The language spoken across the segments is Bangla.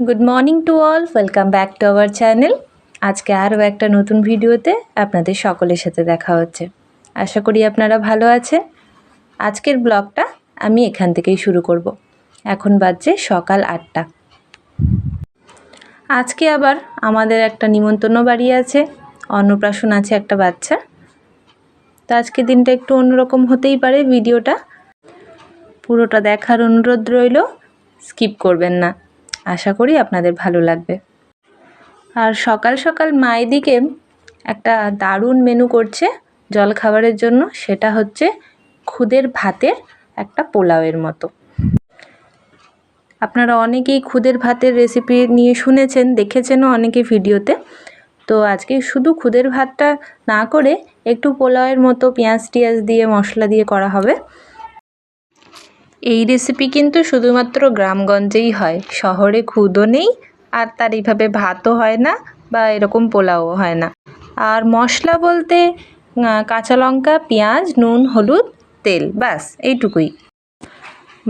Good morning to all welcome back to our channel আজকে আরও একটা নতুন ভিডিওতে আপনাদের সকলের সাথে দেখা হচ্ছে। আশা করি আপনারা ভালো আছেন। আজকের ব্লগটা আমি এখান থেকেই শুরু করব। এখন বাজছে সকাল আটটা। আজকে আবার আমাদের একটা নিমন্ত্রণ বাড়ি আছে। অন্নপ্রাশন আছে একটা বাচ্চা। তো আজকে দিনটা একটু অন্যরকম হতেই পারে ভিডিওটা। পুরোটা দেখার অনুরোধ রইল, স্কিপ করবেন না। আশা করি আপনাদের ভালো লাগবে। আর সকাল সকাল মায়েদিকে একটা দারুণ মেনু করছে জলখাবারের জন্য, সেটা হচ্ছে খুদের ভাতের একটা পোলাওয়ের মতো। আপনারা অনেকেই খুদের ভাতের রেসিপি নিয়ে শুনেছেন, দেখেছেনও অনেকে ভিডিওতে। তো আজকে শুধু খুদের ভাতটা না করে একটু পোলাওয়ের মতো পেঁয়াজ টিয়াজ দিয়ে, মশলা দিয়ে করা হবে। এই রেসিপি কিন্তু শুধুমাত্র গ্রামগঞ্জেই হয়। শহরে খুদও নেই, আর তার এইভাবে ভাতও হয় না বা এরকম পোলাও হয় না। আর মশলা বলতে কাঁচা লঙ্কা, পেঁয়াজ, নুন, হলুদ, তেল, ব্যাস, এইটুকুই।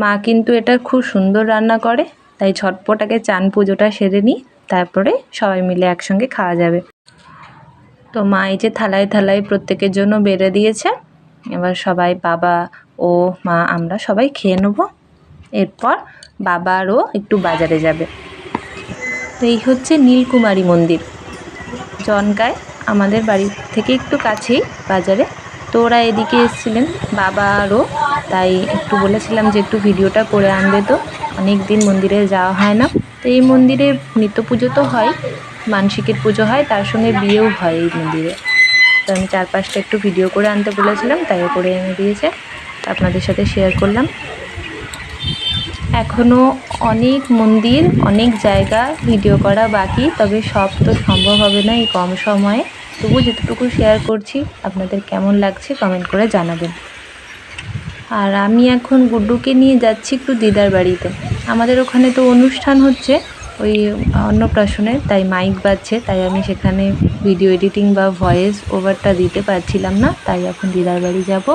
মা কিন্তু এটা খুব সুন্দর রান্না করে, তাই ঝটপট আগে চান পুজোটা সেরে নিই, তারপরে সবাই মিলে একসঙ্গে খাওয়া যাবে। তো মা এই যে থালায় থালায় প্রত্যেকের জন্য বেড়ে দিয়েছে, এবার সবাই বাবা ও মা, আমরা সবাই খেয়ে নেব। এরপর বাবা আরও একটু বাজারে যাবে। তো এই হচ্ছে নীলকুমারী মন্দির। জনকায় আমাদের বাড়ি থেকে একটু কাছেই বাজারে। তো ওরা এদিকে এসেছিলেন বাবা আরও তাই একটু বলেছিলাম যে একটু ভিডিওটা করে আনবে তো। অনেক দিন মন্দিরে যাওয়া হয় না। তো এই মন্দিরে নিত্য পুজো তো হয়, মানসিকের পুজো হয়, তার সঙ্গে বিয়েও হয় এই মন্দিরে। তো আমি চার পাঁচটা একটু ভিডিও করে আনতে বলেছিলাম, তাই করে এনে দিয়েছে। আপনাদের সাথে শেয়ার করলাম। এখনও অনেক মন্দির, অনেক জায়গা ভিডিও করা বাকি, তবে সব তো সম্ভব হবে না এই কম সময়ে। তবু যেটুকু শেয়ার করছি, আপনাদের কেমন লাগছে কমেন্ট করে জানাবেন। আর আমি এখন গুড্ডুকে নিয়ে যাচ্ছি একটু দিদার বাড়িতে। আমাদের ওখানে তো অনুষ্ঠান হচ্ছে, ওই অন্নপ্রাশনের, তাই মাইক বাজছে, তাই আমি সেখানে ভিডিও এডিটিং বা ভয়েস ওভারটা দিতে পারছিলাম না, তাই এখন দিদার বাড়ি যাব।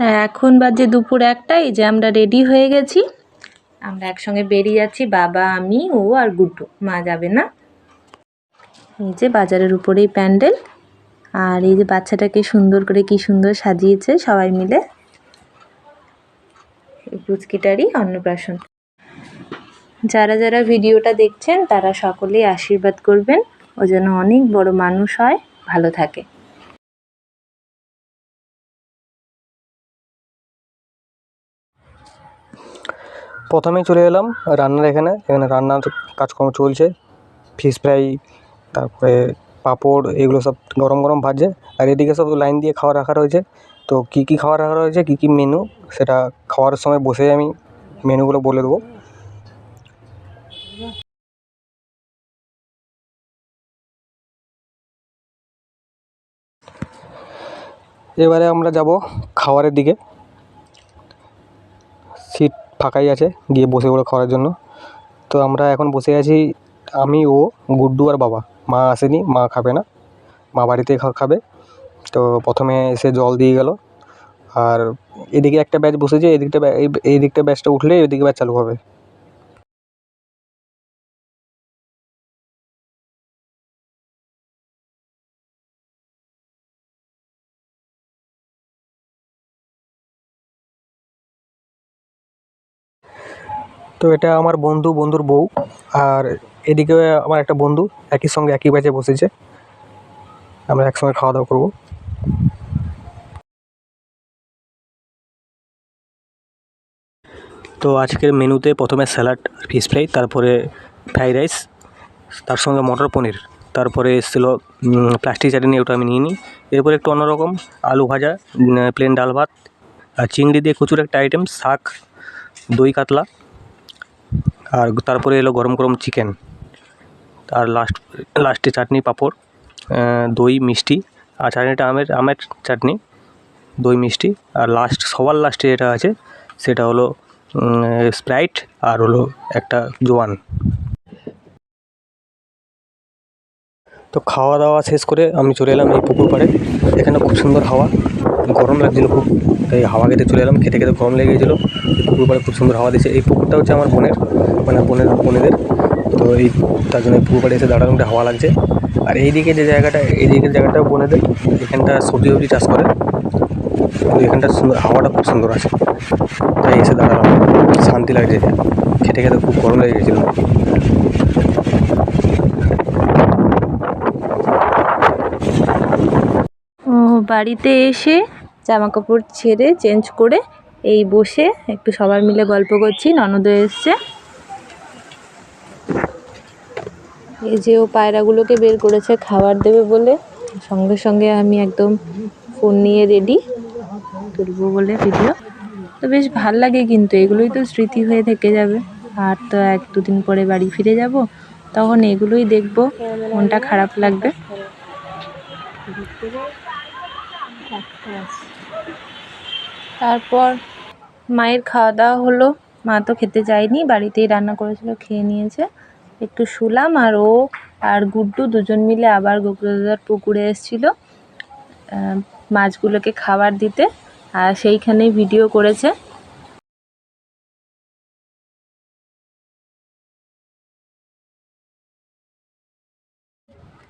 এখন বাজে দুপুর একটা এই যে আমরা রেডি হয়ে গেছি। আমরা একসঙ্গে বেরিয়ে যাচ্ছি, বাবা, আমি, ও আর গুড্ডু। মা যাবে না। এই যে বাজারের উপরেই প্যান্ডেল। আর এই যে বাচ্চাটাকে সুন্দর করে কি সুন্দর সাজিয়েছে সবাই মিলে। পুচকিটারই অন্নপ্রাশন। যারা যারা ভিডিওটা দেখছেন, তারা সকলেই আশীর্বাদ করবেন। ও যেন অনেক বড় মানুষ হয়, ভালো থাকে। প্রথমেই চলে এলাম রান্নার এখানে। এখানে রান্নার কাজকর্ম চলছে। ফিশ ফ্রাই তারপরে পাঁপড়, এগুলো সব গরম গরম ভাজে আর এদিকে সব লাইন দিয়ে খাওয়া রাখা রয়েছে। তো কী কী খাওয়া রাখা রয়েছে, কী কী মেনু সেটা খাওয়ার সময় বসেই আমি মেনুগুলো বলে দেবো। এবারে আমরা যাব খাবারের দিকে। ফাঁকাই আছে গিয়ে বসে পড়ো খাওয়ার জন্য। তো আমরা এখন বসে আছি, আমি, ও, গুড্ডু আর বাবা। মা আসেনি, মা খাবে না। মা বাড়িতে খাবে। তো প্রথমে এসে জল দিয়ে গেল। আর এদিকে একটা ব্যাচ বসেছে, এদিকটা এই দিকটা ব্যাচটা উঠলে এদিকে ব্যাচ চালু হবে। তো এটা আমার বন্ধু, বন্ধুর বউ। আর এদিকে আমার একটা বন্ধু, একই সঙ্গে একই ব্যাচে বসেছে। আমরা একসঙ্গে খাওয়া দাওয়া করব। তো আজকের মেনুতে প্রথমে স্যালাড ফিশ ফ্রাই তারপরে ফ্রাইড রাইস তার সঙ্গে মটর পনির। তারপরে এসেছিল প্লাস্টিক চাটনি, ওটা আমি নিয়ে নিই এরপরে একটু অন্যরকম আলু ভাজা প্লেন ডাল ভাত, আর চিংড়ি দিয়ে প্রচুর একটা আইটেম শাক, দই কাতলা। আর তারপরে এলো গরম গরম চিকেন আর লাস্ট লাস্টে চাটনি পাঁপড় দই, মিষ্টি, আর চাটনিটা আমের আমের চাটনি, দই, মিষ্টি, আর লাস্ট সবার লাস্টে যেটা আছে সেটা হলো স্প্রাইট আর হলো একটা জোয়ান। তো খাওয়া দাওয়া শেষ করে আমি চলে এলাম এই পুকুর পাড়ে, এখানে খুব সুন্দর হাওয়া। গরম লাগছিল খুব, তাই হাওয়া খেতে চলে এলাম, খেতে খেতে গরম লেগে গেছিল। পুকুর পাড়ে খুব সুন্দর হাওয়া দিচ্ছে। এই পুকুরটা হচ্ছে আমার বোনের মানে বোনের, বোনেদের। তো এই তার জন্য পুকুর পাড়ে এসে দাঁড়ালাম, একটা হাওয়া লাগছে। আর এইদিকে যে জায়গাটা এই দিকের জায়গাটা বোনেদের, এখানটা সবজি সবজি চাষ করে। কিন্তু এখানটা হাওয়াটা খুব সুন্দর আছে। তাই এসে দাঁড়ালাম। শান্তি লাগছে, খেতে খেতে খুব গরম লেগে গেছিল। বাড়িতে এসে জামা কাপড় ছেড়ে চেঞ্জ করে এই বসে একটু সবাই মিলে গল্প করছি, ননদও এসছে। এই যে ও পায়রাগুলোকে বের করেছে, খাবার দেবে বলে। সঙ্গে সঙ্গে আমি একদম ফোন নিয়ে রেডি তুলবো বলে ভিডিও তো বেশ ভালো লাগে কিন্তু, এগুলোই তো স্মৃতি হয়ে থেকে যাবে। আর তো এক দুদিন পরে বাড়ি ফিরে যাব, তখন এগুলোই দেখব, মনটা খারাপ লাগবে। তারপর মায়ের খাওয়া দাওয়া হলো। মা তো খেতে যায়নি, বাড়িতেই রান্না করেছিল, খেয়ে নিয়েছে। একটু শুলাম আর ও আর গুড্ডু দুজন মিলে আবার গোকুলদাদার পুকুরে এসেছিল মাছগুলোকে খাবার দিতে। আর সেইখানেই ভিডিও করেছে।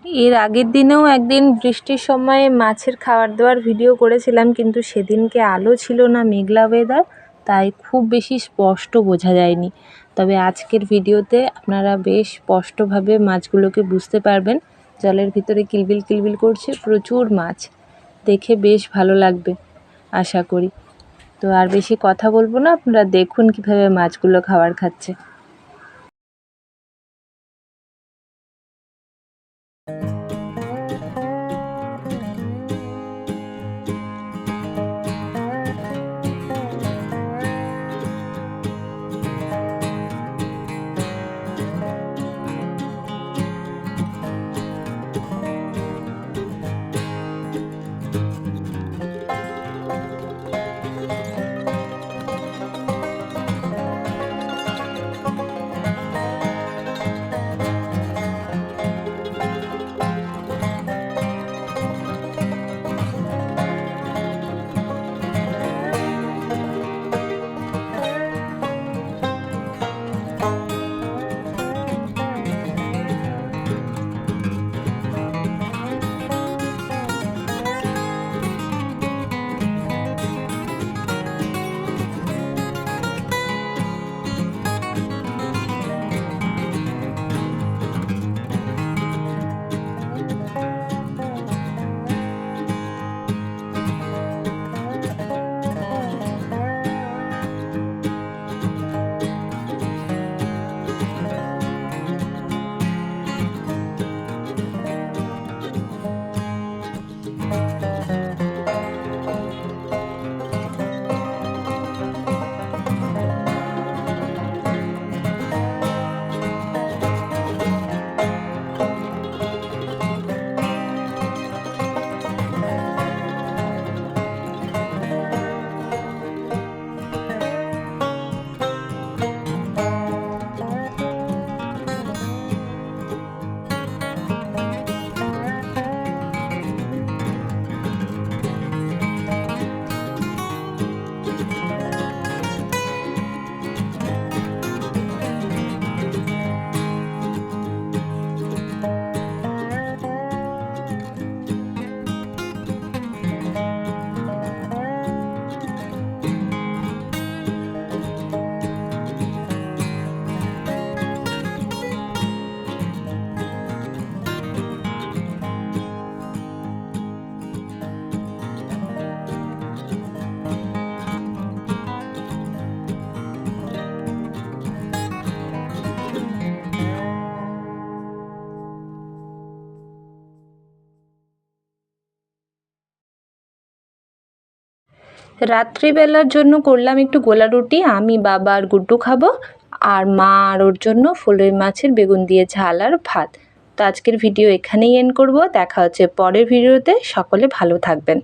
এর আগের দিনেও একদিন বৃষ্টির সময় মাছের খাবার দেওয়ার ভিডিও করেছিলাম, কিন্তু সেদিনকে আলো ছিল না মেঘলা ওয়েদার তাই খুব বেশি স্পষ্ট বোঝা যায়নি। তবে আজকের ভিডিওতে আপনারা বেশ স্পষ্টভাবে মাছগুলোকে বুঝতে পারবেন। জলের ভিতরে কিলবিল কিলবিল করছে প্রচুর মাছ। দেখে বেশ ভালো লাগবে, আশা করি। তো আর বেশি কথা বলব না, আপনারা দেখুন কীভাবে মাছগুলো খাবার খাচ্ছে। রাত্রিবেলার জন্য করলাম একটু গোলা রুটি। আমি, বাবা আর গুড্ডু খাব। আর মা আর ওর জন্য ফুলের মাছের বেগুন দিয়ে ঝাল আর ভাত। তো আজকের ভিডিও এখানেই এন্ড করব। দেখা হচ্ছে পরের ভিডিওতে। সকলে ভালো থাকবেন।